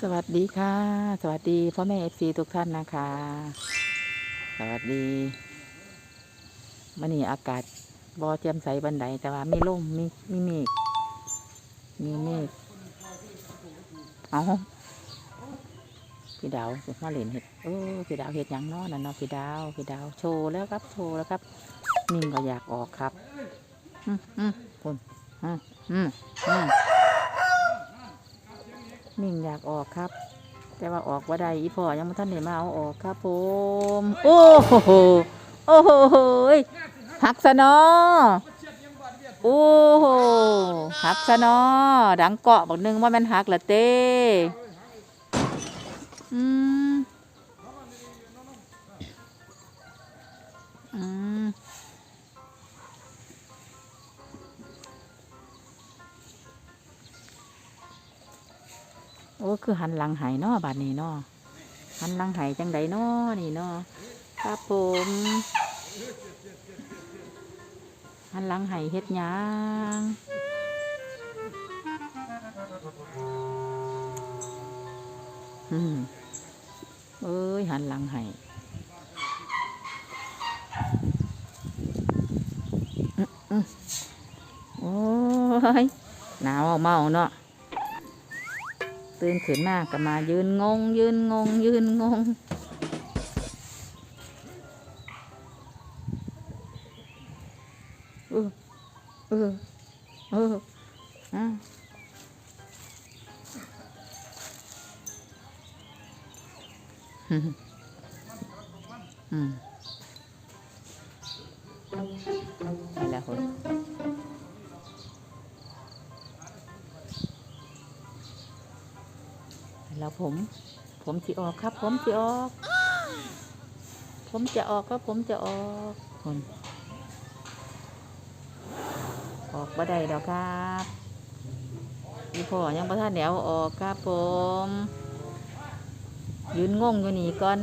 สวัสดีค่ะ สวัสดีพ่อแม่เอฟซีทุกท่านนะคะ สวัสดีมันนี่อากาศบอเจียมใสบันไดแต่ว่ามีลมมีมีเมฆมีเมฆเอาพี่ดาวมาเล่นเห็ดเออพี่ดาวเห็ดยังนาะนั่นเนาะพี่ดาวพี่ดาวโชว์แล้วครับโชว์แล้วครับนิ่งก็อยากออกครับ อืมอืมคุณอืมอืมอืม นิ่งอยากออกครับ แต่ว่าออกว่าใดอีพ่อยังไม่ทันได้มาเอาออกครับผม โอ้โหโอ้โหยหักซะเนอโอ้โหหักซะเนอดังเกาะบอกหนึงว่ามันหักละเต้อืมอืม อ้คือหันหลังหายนอบาดนี้เนอหันหลังหายจังใดนอนี่เนอครับผมหันหลังหายเฮ็ดยังอืมเอ้ยหันหลังหายอื้ออื้อโอ้ยหนาวเอาเมาเนาะ ตื่นขึ้นมาก็มายืนงง ยืนงง ยืนงงเออเออเอออะอืม แล้วผม ผมจะออกครับ ผมจะออก ผมจะออกครับ ผมจะออกคนออกบ่ได้ดอกครับอีพ่อยังประท่านแนวออกครับผม ยืนงงอยู่นี่ก่อน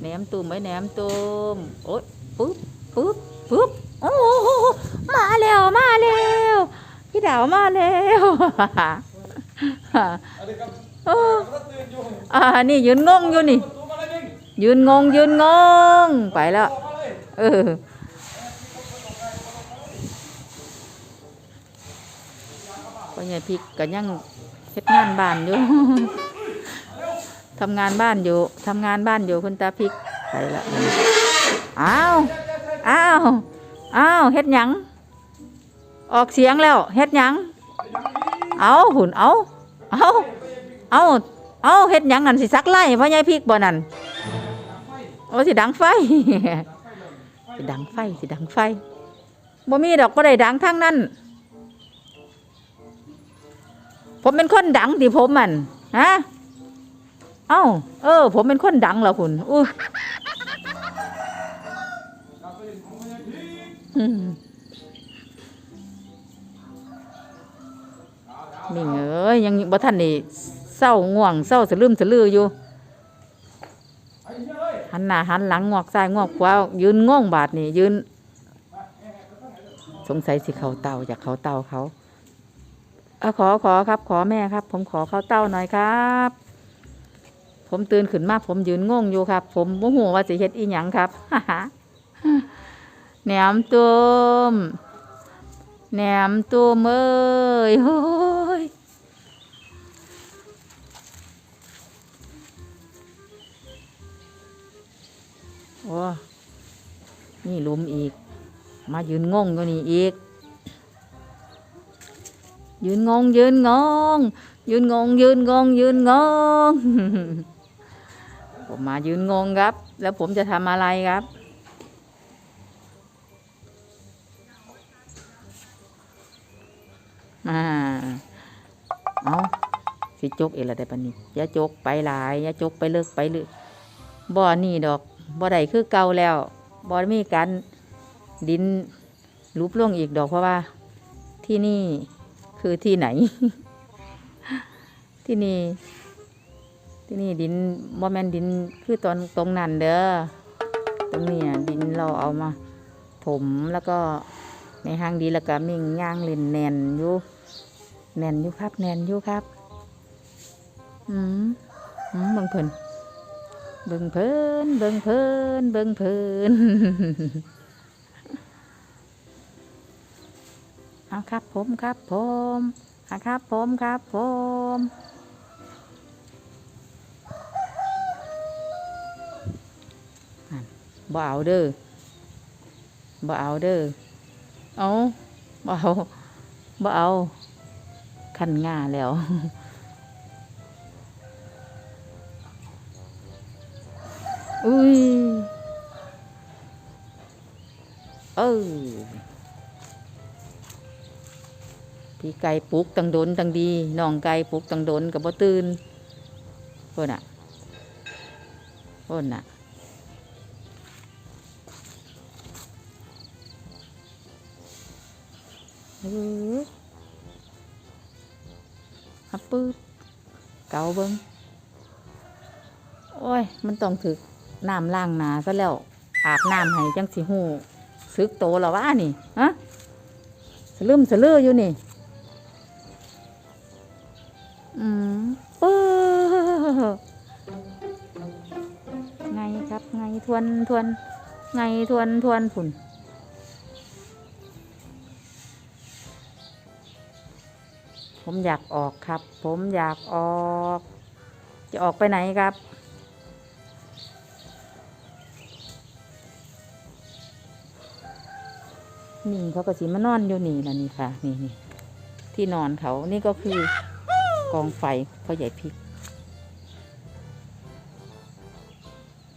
แหนมตุ่มไว้แหนมตุ่มโอ๊ยปุ๊บปุ๊บปุ๊บโอ้โหมาแล้วมาแล้วพี่ดาวมาแล้ว อะไรครับโอ้ก็ตื่นอยู่อ่านี่ยืนงงอยู่นี่ ยืนงงยืนงงไปแล้วออกมาเออก็ยังพริกก็ยังเฮ็ดงานบ้านอยู่ทำงานบ้านอยู่ทำงานบ้านอยู่คุณตาพิกไปละอ้าวอ้าวอ้าวเฮ็ดหยัง ออกเสียงแล้วเฮ็ดหยัง เอาหุ่นเอาเอาเอาเอาเฮ็ดหยังนั่นสิซักไล่พ่อใหญ่พริกบ่นั่นโอ้สิดังไฟสิดังไฟสิดังไฟบ่มีดอกบ่ได้ดังทั้งนั้น ผมเป็นคนดังดิผมมันฮะเอ้าเออ ผมเป็นคนดังเหรอคุณอู้ มนี่เอ้ยยังบ่ทันนี่เศร้าง่วงเศร้าสะลืมสะลืออยู่หันหน้าหันหลังงอกซ้ายงอกขวายืนง่วงบาดนี่ยืน สงสัยสิเขาเต่าจากเขาเต่าเขาเอาขอขอครับ ขอแม่ครับ ผมขอเข้าเต้าหน่อยครับ ผมตื่นขึ้นมาผมยืนง่วงอยู่ครับ ผมโมโหว่าสิเฮ็ดอีหยังครับฮ่าแหนมตุ้ม แหนมตุมเอ้ยโอ้ยโอ้นี่ลุมอีก มายืนงงอยู่นี่อีก ยืนงงยืนงง ยืนงงยืนงงยืนงง ผมมายืนงงครับ แล้วผมจะทำอะไรครับ จกเอละได้ปะนี่ยาจกไปหลายยาจกไปเลิกไปเลึกบ่อนี่ดอกบ่อใดคือเก่าแล้วบ่มีการดินรูปล่วงอีกดอกเพราะว่าที่นี่คือที่ไหน ที่นี่ ที่นี่ดินบ่แม่นดินคือตอนตรงนั้นเด้อตรงนี้ดินเราเอามา ถมแล้วก็ในห้างดีแล้วก็มิ่งย่างเล่นแนนอยู่แนนอยู่ครับ แนนอยู่ครับ อืมอืมเบิ่งเพิ่นเบิ่งเพิ่นเบิ่งเพิ่นเบิ่งเพิ่นเอาครับผมครับผมอะครับผมครับผมบ่เอาเด้อบ่เอาเด้อเอาบ่เอาบ่เอาคันง่าแล้ว อุ้ยเออพี่ไก่ปลุกตังโดนตังดีน้องไก่ปลุกตังโดนกับบ่ตื่นโพ่นอะโพ่นอะเออฮับปื๊บเกาเบิ้งโอ้ย มันต้องถึก น้ำล้างหนาซะแล้วอาบน้ำให้จังสิหูซึกโตแล้ววะนี่ฮะสลืมสลืออยู่นี่ อืมเออไงครับไงทวนทวนไงทวนทวนผุนผมอยากออกครับ ผมอยากออก จะออกไปไหนครับ นี่เขาก็สิมานอนอยู่นี่แล้วนี่ค่ะ นี่นี่ที่นอนเขานี่ก็คือกองไฟพ่อใหญ่พริก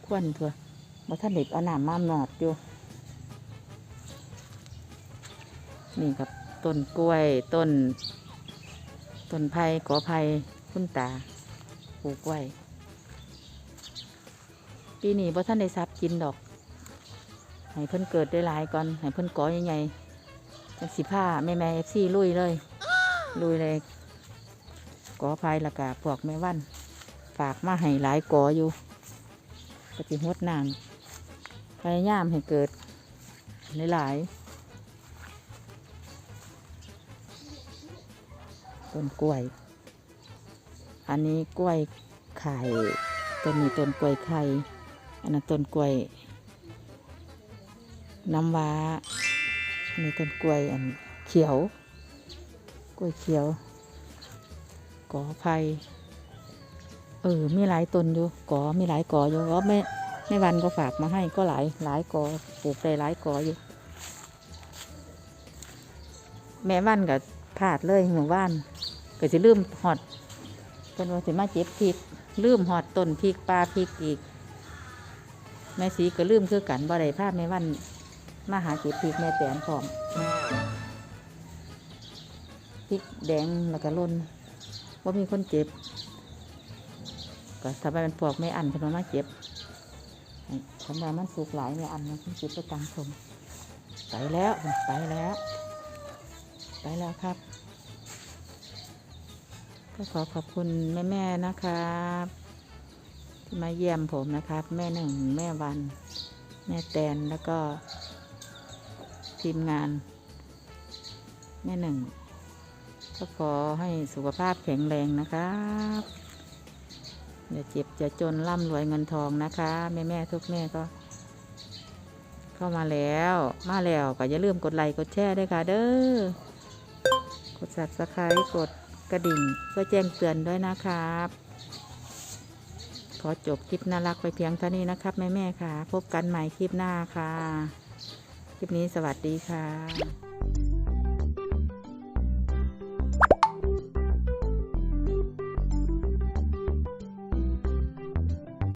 ควนเถอะบ่ท่านเด็กเอาหน้ำมามนอดอยู่ นี่ครับต้นกล้วยต้น ต้นไผ่กอไผ่คุณตาปลูกไว้ปีนี้บ่ท่านได้ซับกินดอก ให้เพิ่นเกิดได้หลายก่อนให้เพิ่นกอใหญ่ๆจังสิผ้าแม่แม่เอฟซีลุยเลย ลุยเลยกอไผ่ละกาพวกแม่วันฝากมาให้หลายกออยู่ปฏิหดน้ำพยายามให้เกิดหลายๆต้นกล้วย อันนี้กล้วยไข่ต้นนี้ต้นกล้วยไข่อันนั้นต้นกล้วย น้ำว้ามีต้นกล้วยอันเขียว กล้วยเขียว กอไผ่เออ มีหลายต้นอยู่กอมีหลายกออยู่ก็ไม่ไม่วันก็ฝากมาให้ก็หลายหลายกอปลูกได้หลายกออยู่ แม่วันก็พลาดเลยหมู่บ้านก็จะลืมหอดเป็นว่าสิมาเจ็บพริกลืมหอดต้นพริกปลาพริกอีกแม่สีก็ลืมคือกันบ่ได้พาแม่วัน มาหาเก็บพริกแม่แตนพร้อมพริกแดงแล้วก็ล่นว่ามีคนเจ็บ ก็ถ้าไปเป็นพวกไม่อันเพนว่ามาเจ็บทำไมมันสุกหลายไม่อันมันเจ็บไปตังชมไปแล้วไปแล้ว ไปแล้วครับก็ขอขอบคุณแม่แม่ๆนะครับ ที่มาเยี่ยมผมนะครับ แม่หนึ่งแม่วัน แม่แตนแล้วก็ ทีมงาน แม่หนึ่ง ก็ขอให้สุขภาพแข็งแรงนะครับ อย่าเจ็บอย่าจนร่ำรวยเงินทองนะคะ แม่แม่ทุกแม่ก็ เข้ามาแล้ว มาแล้วก็อย่าลืมกดไลค์กดแชร์ด้วยค่ะเด้อ กด subscribe กดกระดิ่งเพื่อแจ้งเตือนด้วยนะครับ ขอจบคลิปน่ารักไปเพียงเท่านี้นะครับ แม่แม่ๆค่ะ พบกันใหม่คลิปหน้าค่ะ คลิปนี้สวัสดีค่ะ